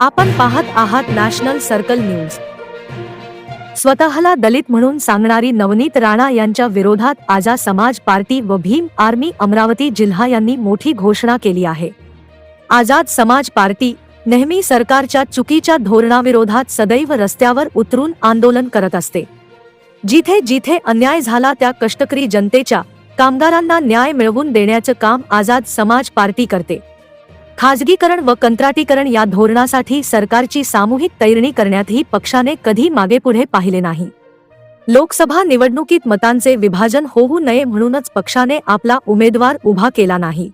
आपण पाहत आहात नॅशनल सर्कल न्यूज. स्वतःला दलित म्हणून सांगणारी नवनीत राणा यांच्या विरोधात आजा समाज पार्टी व भीम आर्मी अमरावती जिल्हा यांनी मोठी घोषणा केली आहे. आझाद समाज पार्टी नेहमी सरकारच्या चुकीच्या धोरणाविरोधात सदैव रस्त्यावर उतरून आंदोलन करत असते. जिथे जिथे अन्याय झाला त्या कष्टकरी जनतेच्या कामगारांना न्याय मिळवून देण्याचं काम आझाद समाज पार्टी करते. खाजगीकरण व कंत्राटीकरण या धोरणासाठी सरकारची सामूहिक तैरणी करण्यातही पक्षाने कधी मागेपुढे पाहिले नाही. लोकसभा निवडणुकीत मतांचे विभाजन होऊ नये म्हणूनच पक्षाने आपला उमेदवार उभा केला नाही.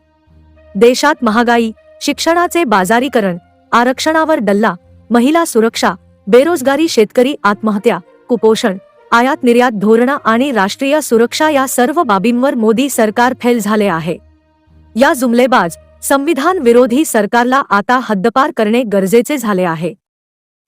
देशात महागाई शिक्षणाचे बाजारीकरण आरक्षणावर डल्ला महिला सुरक्षा बेरोजगारी शेतकरी आत्महत्या कुपोषण आयात निर्यात धोरणा आणि राष्ट्रीय सुरक्षा या सर्व बाबींवर मोदी सरकार फेल झाले आहे. या जुमलेबाज संविधान विरोधी सरकारला आता हद्दपार करणे गरजेचे झाले आहे.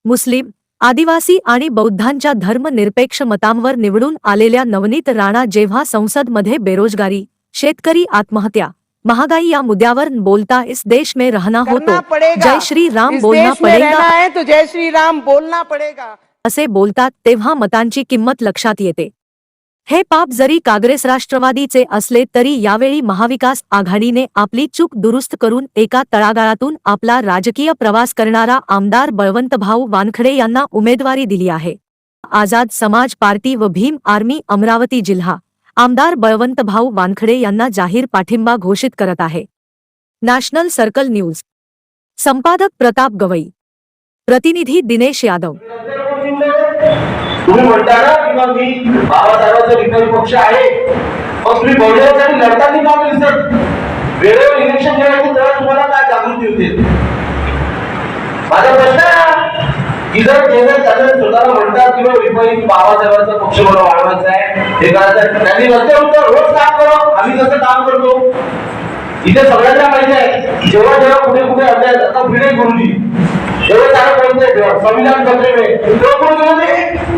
मुस्लिम आदिवासी आणि बौद्धांच्या धर्मनिरपेक्ष मतांवर निवडून आलेल्या नवनीत राणा जेव्हा संसदमध्ये बेरोजगारी शेतकरी आत्महत्या महागाई या मुद्द्यावर बोलता इस देश में रहना हो करना तो पड़ेगा. जय श्री राम बोलना पडेगा. तो जय श्री राम बोलना पड़ेगा. असे बोलतात तेव्हा मतांची किंमत लक्षात येते. हे पाप जरी काँग्रेस राष्ट्रवादीचे असले तरी यावेळी महाविकास आघाडीने आपली चूक दुरुस्त करून एका तळागाळातून आपला राजकीय प्रवास करणारा आमदार बळवंतभाऊ वानखडे यांना उमेदवारी दिली आहे. आझाद समाज पार्टी व भीम आर्मी अमरावती जिल्हा. आमदार बळवंतभाऊ वानखडे यांना जाहीर पाठिंबा घोषित करत आहे. National circle news. संपादक प्रताप गवई. प्रतिनिधी दिनेश यादव. तुम्ही म्हणता ना की मग मी बाबासाहेबांचा विरोधी पक्ष आहे. मग तुम्ही बहुजनासाठी लढता की का सर वेळेवर इलेक्शन करायचं तेव्हा तुम्हाला काय जागृती होते? माझा प्रश्न की जर ते जर शासन स्वतःला म्हणतात की विपरीत बाबासाहेबांचा पक्ष मला वाढवायचा आहे हे करायचं त्यांनी रस्त्यावर उतर, रोज काम करो आम्ही कसं काम करतो. इथे सगळ्यांना माहिती आहे जेव्हा जेव्हा कुठे कुठे अन्याय आता भिडे गुरुजी जेव्हा चालू बोलते आहे संविधान खतरे तो तेव्हा कोण गेलं नाही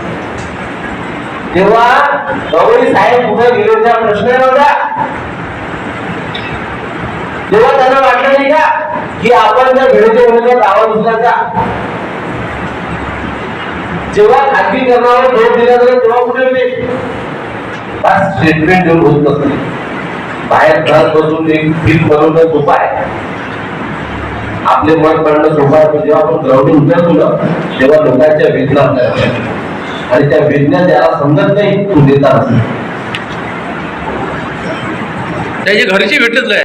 तेव्हा गवळी साहेब कुठे गेले प्रश्न नव्हता. तेव्हा त्यांना वाटलं नाही का की आपण जर भिडेच्या विरोधात दावा दुसऱ्याचा जेव्हा खाजगीकरणावर जोर दिला जाईल तेव्हा कुठे होते बस स्टेटमेंट देऊन होत नसते बाहेर घरात बसून एक बिल बनवणं सोपं आहे. आपले मत करणं सोपं आहे जेव्हा आपण ग्राउंड उतरतो ना तेव्हा लोकांच्या वेदना आपल्याला आणि त्या वेदना त्याला समजत नाही तो देता त्याची घरची भेटत नाही.